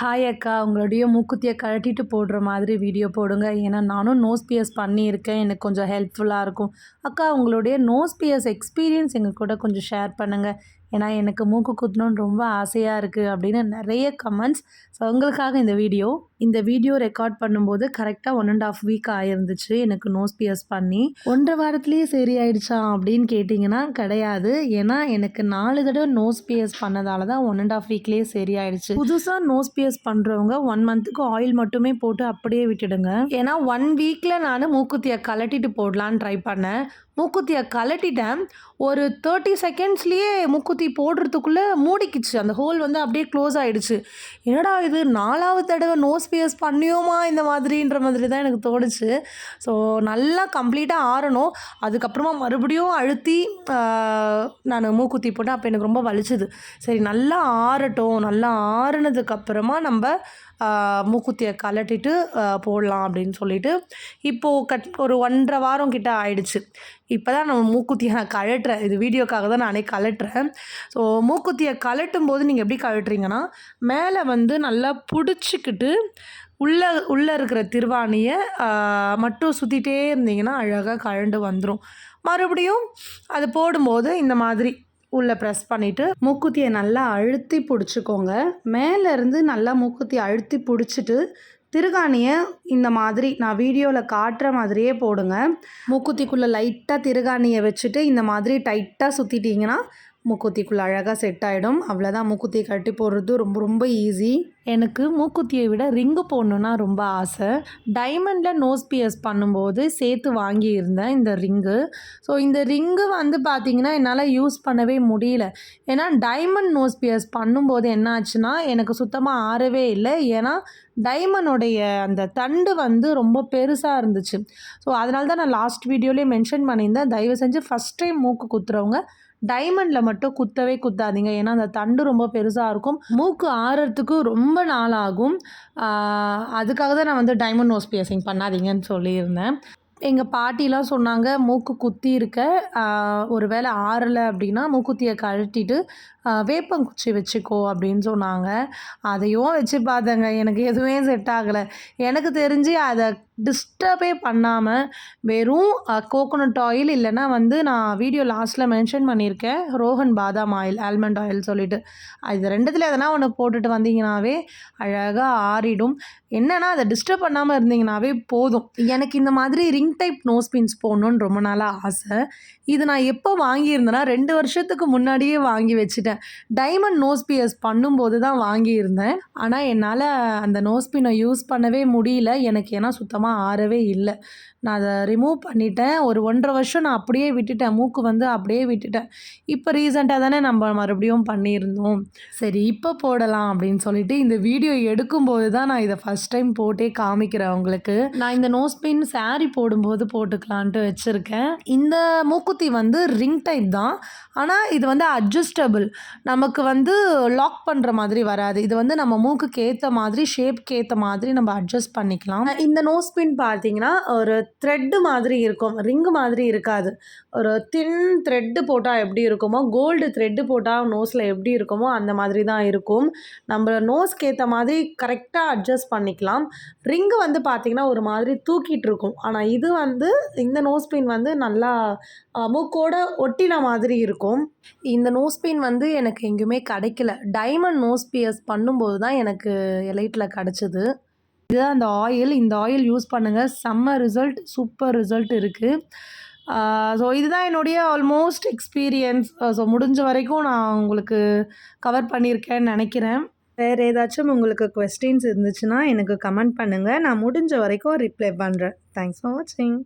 Hi அக்கா உங்களுடைய மூக்குத்தியை கழட்டிட்டு போடுற மாதிரி வீடியோ போடுங்க. ஏன்னா நானும் நோஸ் பியர்ஸ் பண்ணியிருக்கேன். எனக்கு கொஞ்சம் ஹெல்ப்ஃபுல்லாக இருக்கும். அக்கா உங்களுடைய நோஸ் பியர்ஸ் எக்ஸ்பீரியன்ஸ் எங்கள் கூட கொஞ்சம் ஷேர் பண்ணுங்கள் ஏன்னா எனக்கு மூக்கு குத்தணும்னு ரொம்ப ஆசையாக இருக்குது அப்படின்னு நிறைய கமெண்ட்ஸ் ஸோ உங்களுக்காக இந்த வீடியோ இந்த வீடியோ ரெக்கார்ட் பண்ணும்போது கரெக்டாக ஒன் அண்ட் ஆஃப் வீக் ஆயிருந்துச்சு. எனக்கு நோஸ் பியர்ஸ் பண்ணி. ஒன்றரை வாரத்துலேயே சரி ஆயிடுச்சா அப்படின்னு கேட்டிங்கன்னா கிடையாது. ஏன்னா எனக்கு நாலு தடவை நோஸ் பியர்ஸ் பண்ணதால தான் ஒன் அண்ட் ஆஃப் வீக்லேயே சரி ஆயிடுச்சு. புதுசாக நோஸ் பியர்ஸ் பண்ணுறவங்க ஒன் மந்த்துக்கு ஆயில் மட்டுமே போட்டு அப்படியே விட்டுடுங்க. ஏன்னா ஒன் வீக்கில் நான் மூக்குத்தியை கலட்டிட்டு போடலான்னு ட்ரை பண்ணேன். மூக்குத்தியை கலட்டிட்டேன் ஒரு தேர்ட்டி செகண்ட்ஸ்லேயே மூக்குத்தி போடுறதுக்குள்ளே மூடிக்கிச்சு. அந்த ஹோல் வந்து அப்படியே க்ளோஸ் ஆகிடுச்சு என்னடா இது? நாலாவது தடவை நோஸ் பியர்ஸ் பண்ணியோமா இந்த மாதிரின்ற மாதிரி தான் எனக்கு தோணுச்சு. ஸோ நல்லா கம்ப்ளீட்டாக ஆறணும். அதுக்கப்புறமா மறுபடியும் அழுத்தி நான் மூக்குத்தி போட்டேன். அப்போ எனக்கு ரொம்ப வலிச்சுது. சரி நல்லா ஆறட்டும். நல்லா ஆறுனதுக்கப்புறமா நம்ம மூக்குத்தியை கலட்டிட்டு போடலாம் அப்படின்னு சொல்லிட்டு இப்போது கட் ஒரு ஒன்றரை வாரம் கிட்ட ஆயிடுச்சு. இப்போ தான் நம்ம மூக்குத்தியை நான் கழட்டுறேன். இது வீடியோக்காக தான் நானே கழட்டுறேன். ஸோ மூக்குத்தியை கழட்டும் போது நீங்கள் எப்படி கழட்டுறீங்கன்னா மேலே வந்து நல்லா பிடிச்சிக்கிட்டு உள்ளே உள்ளே இருக்கிற திருவாணியை மட்டும் சுற்றிட்டே இருந்தீங்கன்னா அழகாக கழண்டு வந்துடும் மறுபடியும் அது போடும்போது இந்த மாதிரி உள்ளே ப்ரெஸ் பண்ணிவிட்டு மூக்குத்தியை நல்லா அழுத்தி பிடிச்சிக்கோங்க. மேலேருந்து நல்லா மூக்குத்தியை அழுத்தி பிடிச்சிட்டு திருகாணியை இந்த மாதிரி நான் வீடியோவில் காட்டுற மாதிரியே போடுங்க. மூக்குத்திக்குள்ளே லைட்டாக திருகாணியை வச்சுட்டு இந்த மாதிரி டைட்டாக சுற்றிட்டிங்கன்னா மூக்குத்திக்குள்ளே அழகாக செட் ஆகிடும் அவ்வளோதான் மூக்குத்தி கட்டி போடுறது ரொம்ப ரொம்ப ஈஸி எனக்கு மூக்குத்தியை விட ரிங்கு போடணுன்னா ரொம்ப ஆசை. டைமண்டில் நோஸ் பியர்ஸ் பண்ணும்போது சேர்த்து வாங்கியிருந்தேன் இந்த ரிங்கு ஸோ இந்த ரிங்கு வந்து பார்த்திங்கன்னா என்னால் யூஸ் பண்ணவே முடியல. ஏன்னா டைமண்ட் நோஸ் பியர்ஸ் பண்ணும்போது என்ன ஆச்சுன்னா எனக்கு சுத்தமாக ஆறவே இல்லை. ஏன்னா டைமண்டோடைய அந்த தண்டு வந்து ரொம்ப பெருசாக இருந்துச்சு. ஸோ அதனால தான் நான் லாஸ்ட் வீடியோலேயே மென்ஷன் பண்ணியிருந்தேன். தயவு செஞ்சு ஃபஸ்ட் டைம் மூக்கு குத்துறவங்க டைமண்டில் மட்டும் குத்தவே குத்தாதீங்க. ஏன்னா அந்த தண்டு ரொம்ப பெருசாக இருக்கும். மூக்கு ஆறுறதுக்கு ரொம்ப நாள் ஆகும் அதுக்காக தான் நான் வந்து டைமண்ட் நோஸ் பியர்சிங் பண்ணாதீங்கன்னு சொல்லியிருந்தேன். எங்கள் பாட்டிலாம் சொன்னாங்க மூக்கு குத்தி இருக்க ஒரு வேளை ஆறலை அப்படின்னா மூக்குத்தியை கழட்டிட்டு வேப்பங்குச்சி வச்சுக்கோ அப்படின்னு சொன்னாங்க. அதையும் வச்சு பார்த்தேங்க. எனக்கு எதுவுமே செட் ஆகலை. எனக்கு தெரிஞ்சு அதை டிஸ்டர்பே பண்ணாமல் வெறும் கோகோனட் ஆயில் இல்லைன்னா வந்து நான் வீடியோ லாஸ்ட்டில் மென்ஷன் பண்ணியிருக்கேன். ரோஹன் பாதாம் ஆயில் ஆல்மண்ட் ஆயில் சொல்லிட்டு. அது ரெண்டுத்தில் எதனா ஒன்று போட்டுட்டு வந்தீங்கனாவே அழகாக ஆறிடும். என்னென்னா அதை டிஸ்டர்ப் பண்ணாமல் இருந்தீங்கனாவே போதும். எனக்கு இந்த மாதிரி ரிங் டைப் நோஸ் பின்ஸ் போடணுன்னு ரொம்ப நாளாக ஆசை. இது நான் எப்போ வாங்கியிருந்தேன்னா ரெண்டு வருஷத்துக்கு முன்னாடியே வாங்கி வச்சுட்டேன். டைமண்ட் நோஸ் பியர்ஸ் பண்ணும்போது தான் வாங்கியிருந்தேன். ஆனால் என்னால் அந்த நோஸ் பின்னை யூஸ் பண்ணவே முடியல. எனக்கு ஏன்னா சுத்தமாக ஆறவே இல்லை. நான் அதை ரிமூவ் பண்ணிட்டேன். ஒரு ஒன்றரை வருஷம் நான் அப்படியே விட்டுட்டேன். மூக்கு வந்து அப்படியே விட்டுட்டேன். இப்போ ரீசெண்டாக தானே நம்ம மறுபடியும் பண்ணியிருந்தோம். சரி இப்போ போடலாம் அப்படின்னு சொல்லிட்டு இந்த வீடியோ எடுக்கும்போது தான் நான் இதை ஃபஸ்ட் டைம் போட்டே காமிக்கிறேன் உங்களுக்கு. நான் இந்த நோஸ் பின் சாரீ போடும்போது போட்டுக்கலான்ட்டு வச்சுருக்கேன். இந்த மூக்குத்தி வந்து ரிங் டைப் தான். ஆனால் இது வந்து அட்ஜஸ்டபிள் நமக்கு வந்து லாக் பண்ணுற மாதிரி வராது. இது வந்து நம்ம மூக்குக்கு ஏற்ற மாதிரி ஷேப்க்கு ஏற்ற மாதிரி நம்ம அட்ஜஸ்ட் பண்ணிக்கலாம். இந்த நோஸ் பின் பார்த்தீங்கன்னா ஒரு த்ரெட்டு மாதிரி இருக்கும். ரிங்கு மாதிரி இருக்காது. ஒரு தின் த்ரெட்டு போட்டால் எப்படி இருக்குமோ கோல்டு த்ரெட்டு போட்டால் நோஸில் எப்படி இருக்குமோ அந்த மாதிரி தான் இருக்கும். நம்ம நோஸ்க்கு ஏற்ற மாதிரி கரெக்டாக அட்ஜஸ்ட் பண்ணிக்கலாம். ரிங்கு வந்து பார்த்திங்கன்னா ஒரு மாதிரி தூக்கிட்டு இருக்கும். ஆனால் இது வந்து இந்த நோஸ் பின் வந்து நல்லா மூக்கோட ஒட்டின மாதிரி இருக்கும். இந்த நோஸ் பின் வந்து எனக்கு எங்கேயுமே கிடைக்கல. டைமண்ட் நோஸ் பியர்ஸ் பண்ணும்போது தான் எனக்கு எலைட்டில் கிடச்சிது. இதுதான் அந்த ஆயில். இந்த ஆயில் யூஸ் பண்ணுங்கள் செம்ம ரிசல்ட். சூப்பர் ரிசல்ட் இருக்குது ஸோ இதுதான் என்னுடைய ஆல்மோஸ்ட் எக்ஸ்பீரியன்ஸ். ஸோ முடிஞ்ச வரைக்கும் நான் உங்களுக்கு கவர் பண்ணியிருக்கேன்னு நினைக்கிறேன். வேறு ஏதாச்சும் உங்களுக்கு கொஸ்டின்ஸ் இருந்துச்சுன்னா எனக்கு கமெண்ட் பண்ணுங்கள் நான் முடிஞ்ச வரைக்கும் ரிப்ளை பண்ணுறேன் தேங்க்ஸ் ஃபார் வாட்சிங்